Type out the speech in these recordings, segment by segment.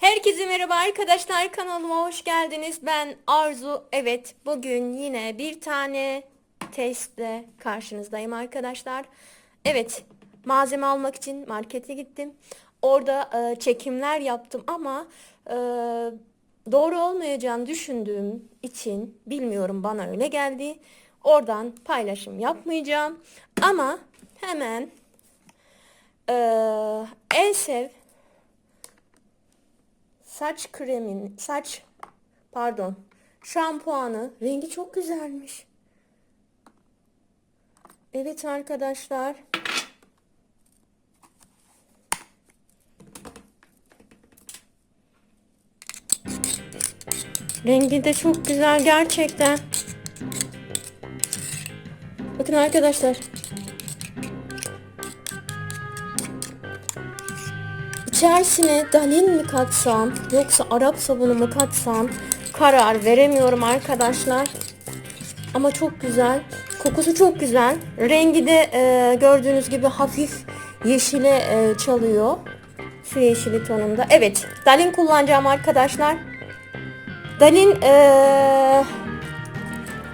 Herkese merhaba arkadaşlar kanalıma hoş geldiniz. Ben Arzu. Evet bugün yine bir tane testle karşınızdayım arkadaşlar. Evet malzeme almak için markete gittim. Orada e, çekimler yaptım ama e, doğru olmayacağını düşündüğüm için bilmiyorum bana öyle geldi. Oradan paylaşım yapmayacağım. Ama hemen e, Elsev saç kremin, saç pardon, şampuanı rengi çok güzelmiş. Evet arkadaşlar. Rengi de çok güzel gerçekten. Bakın arkadaşlar. İçerisine dalin mi katsam yoksa Arap sabunu mu katsam karar veremiyorum arkadaşlar. Ama çok güzel. Kokusu çok güzel. Rengi de e, gördüğünüz gibi hafif yeşile e, çalıyor. Su yeşili tonunda. Evet. Dalin kullanacağım arkadaşlar. Dalin e,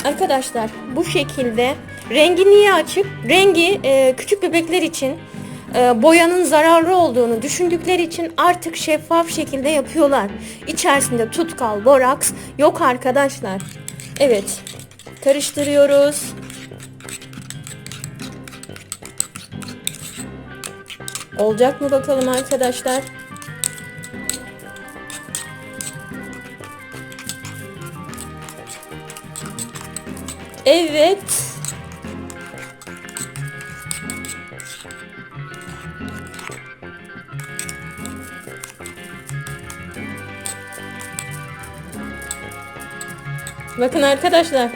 arkadaşlar bu şekilde. Rengi niye açık? Rengi e, küçük bebekler için boyanın zararlı olduğunu düşündükleri için artık şeffaf şekilde yapıyorlar. İçerisinde tutkal, boraks yok arkadaşlar. Evet. Karıştırıyoruz. Olacak mı bakalım arkadaşlar? Evet. Bakın arkadaşlar.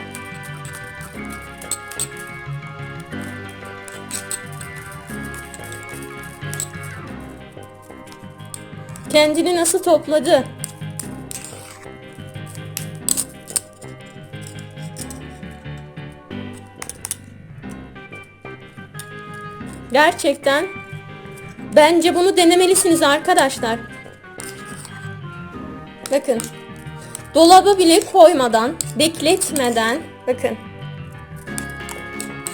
Kendini nasıl topladı? Gerçekten bence bunu denemelisiniz arkadaşlar. Bakın. Dolaba bile koymadan, bekletmeden bakın.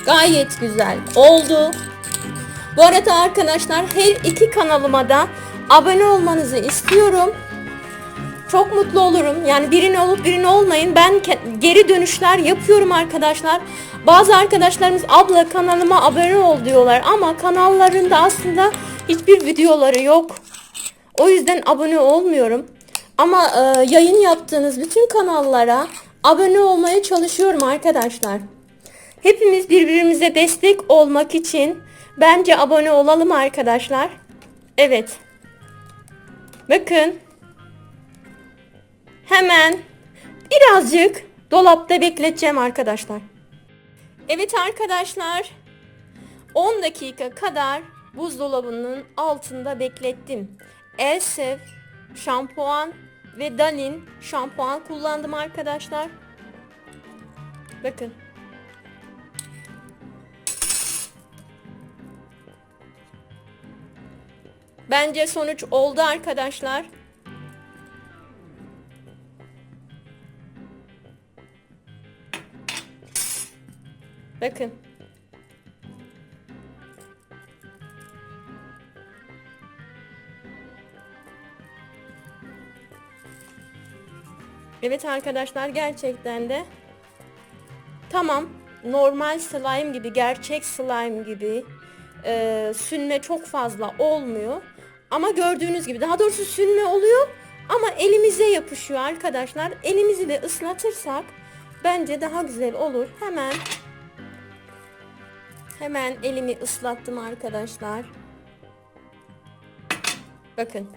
Gayet güzel oldu. Bu arada arkadaşlar her iki kanalıma da abone olmanızı istiyorum. Çok mutlu olurum. Yani birini olup birini olmayın. Ben geri dönüşler yapıyorum arkadaşlar. Bazı arkadaşlarımız abla kanalıma abone ol diyorlar ama kanallarında aslında hiçbir videoları yok. O yüzden abone olmuyorum. Ama e, yayın yaptığınız bütün kanallara abone olmaya çalışıyorum arkadaşlar. Hepimiz birbirimize destek olmak için bence abone olalım arkadaşlar. Evet. Bakın. Hemen birazcık dolapta bekleteceğim arkadaşlar. Evet arkadaşlar. 10 dakika kadar buzdolabının altında beklettim. Elsev şampuan ve Dalin şampuan kullandım arkadaşlar. Bakın. Bence sonuç oldu arkadaşlar. Bakın. Evet arkadaşlar gerçekten de tamam normal slime gibi gerçek slime gibi e, sünme çok fazla olmuyor. Ama gördüğünüz gibi daha doğrusu sünme oluyor ama elimize yapışıyor arkadaşlar. Elimizi de ıslatırsak bence daha güzel olur. Hemen hemen elimi ıslattım arkadaşlar. Bakın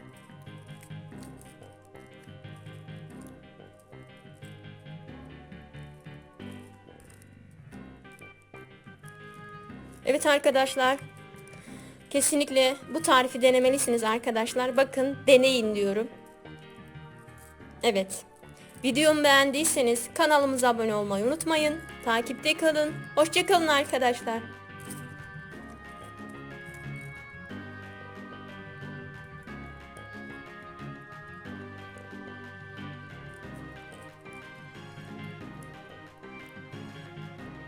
Evet arkadaşlar. Kesinlikle bu tarifi denemelisiniz arkadaşlar. Bakın deneyin diyorum. Evet. Videomu beğendiyseniz kanalımıza abone olmayı unutmayın. Takipte kalın. Hoşçakalın arkadaşlar.